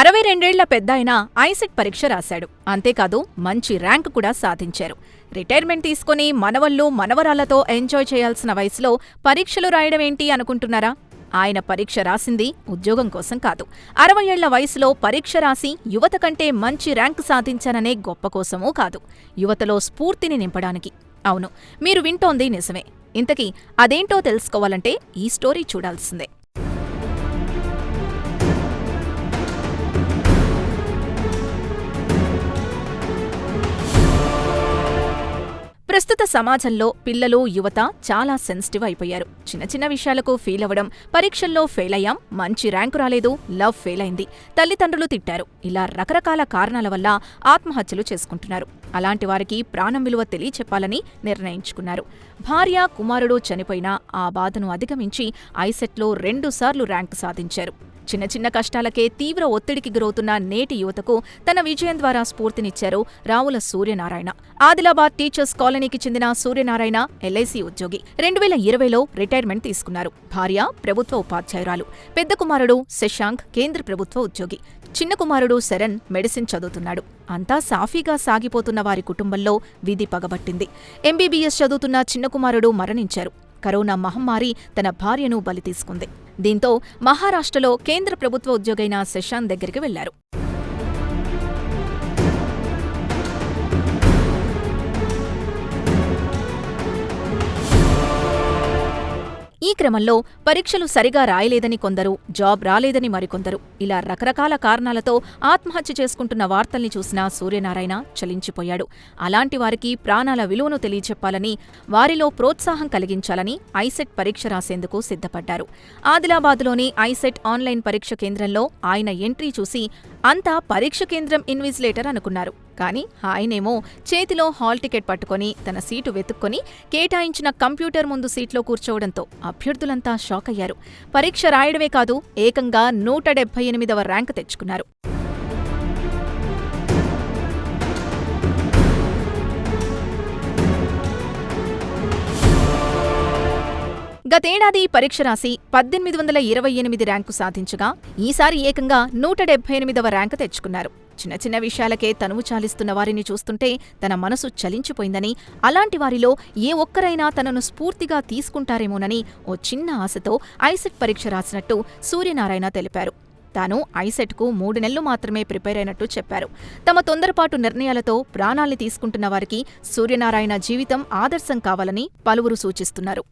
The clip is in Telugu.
అరవై రెండేళ్ళ పెద్దాయన ఐసెట్ పరీక్ష రాశాడు. అంతేకాదు మంచి ర్యాంక్ కూడా సాధించారు. రిటైర్మెంట్ తీసుకుని మనవళ్ళు మనవరాలతో ఎంజాయ్ చేయాల్సిన వయసులో పరీక్షలు రాయడమేంటి అనుకుంటున్నారా? ఆయన పరీక్ష రాసింది ఉద్యోగం కోసం కాదు. అరవై ఏళ్ళ వయసులో పరీక్ష రాసి యువత కంటే మంచి ర్యాంక్ సాధించాననే గొప్ప కోసమూ కాదు. యువతలో స్ఫూర్తిని నింపడానికి. అవును మీరు వింటోంది నిజమే. ఇంతకీ అదేంటో తెలుసుకోవాలంటే ఈ స్టోరీ చూడాల్సిందే. సమాజంలో పిల్లలు యువత చాలా సెన్సిటివ్ అయిపోయారు. చిన్న చిన్న విషయాలకు ఫీల్ అవ్వడం పరీక్షల్లో ఫెయిల్ అయ్యాం మంచి ర్యాంకు రాలేదు లవ్ ఫెయిల్ అయింది. తల్లిదండ్రులు తిట్టారు. ఇలా రకరకాల కారణాల వల్ల ఆత్మహత్యలు చేసుకుంటున్నారు. అలాంటి వారికి ప్రాణం విలువ తెలియచెప్పాలని నిర్ణయించుకున్నారు. భార్య కుమారుడు చనిపోయినా ఆ బాధను అధిగమించి ఐసెట్లో రెండుసార్లు ర్యాంకు సాధించారు. చిన్న చిన్న కష్టాలకే తీవ్ర ఒత్తిడికి గురవుతున్న నేటి యువతకు తన విజయం ద్వారా స్ఫూర్తినిచ్చారు రావుల సూర్యనారాయణ. ఆదిలాబాద్ టీచర్స్ కాలనీకి చెందిన సూర్యనారాయణ ఎల్ఐసి ఉద్యోగి. రెండు వేల ఇరవైలో రిటైర్మెంట్ తీసుకున్నారు. భార్య ప్రభుత్వ ఉపాధ్యాయురాలు. పెద్ద కుమారుడు శశాంక్ కేంద్ర ప్రభుత్వ ఉద్యోగి. చిన్న కుమారుడు శరణ్ మెడిసిన్ చదువుతున్నాడు. అంతా సాఫీగా సాగిపోతున్న వారి కుటుంబంలో విధి పగబట్టింది. ఎంబీబీఎస్ చదువుతున్న చిన్న కుమారుడు మరణించారు. కరోనా మహమ్మారి తన భార్యను బలి తీసుకుంది. దీంతో మహారాష్ట్రలో కేంద్ర ప్రభుత్వ ఉద్యోగైన శశాంత్ దగ్గరికి వెళ్ళారు. ఈ క్రమంలో పరీక్షలు సరిగా రాయలేదని కొందరు జాబ్ రాలేదని మరికొందరు. ఇలా రకరకాల కారణాలతో ఆత్మహత్య చేసుకుంటున్న వార్తల్ని చూసిన సూర్యనారాయణ చలించిపోయాడు. అలాంటి వారికి ప్రాణాల విలువను తెలియచెప్పాలని వారిలో ప్రోత్సాహం కలిగించాలని ఐసెట్ పరీక్ష రాసేందుకు సిద్ధపడ్డారు. ఆదిలాబాద్లోని ఐసెట్ ఆన్లైన్ పరీక్ష కేంద్రంలో ఆయన ఎంట్రీ చూసి అంతా పరీక్ష కేంద్రం ఇన్విజిలేటర్ అనుకున్నారు. కానీ ఆయనేమో చేతిలో హాల్ టికెట్ పట్టుకొని తన సీటు వెతుక్కొని కేటాయించిన కంప్యూటర్ ముందు సీట్లో కూర్చోవడంతో అభ్యర్థులంతా షాక్ అయ్యారు. పరీక్ష రాయడమే కాదు ఏకంగా నూట డెబ్బై ఎనిమిదవ ర్యాంక్ తెచ్చుకున్నారు. గతేడాది పరీక్ష రాసి పద్దెనిమిది వందల ఇరవై ఎనిమిది ర్యాంకు సాధించగా ఈసారి ఏకంగా నూట డెబ్బై ఎనిమిదవ ర్యాంకు తెచ్చుకున్నారు. చిన్న చిన్న విషయాలకే తనువు చాలిస్తున్న వారిని చూస్తుంటే తన మనసు చలించిపోయిందని అలాంటి వారిలో ఏ ఒక్కరైనా తనను స్ఫూర్తిగా తీసుకుంటారేమోనని ఓ చిన్న ఆశతో ఐసెట్ పరీక్ష రాసినట్టు సూర్యనారాయణ తెలిపారు. తాను ఐసెట్కు మూడు నెలలు మాత్రమే ప్రిపేర్ అయినట్టు చెప్పారు. తమ తొందరపాటు నిర్ణయాలతో ప్రాణాల్ని తీసుకుంటున్న వారికి సూర్యనారాయణ జీవితం ఆదర్శం కావాలని పలువురు సూచిస్తున్నారు.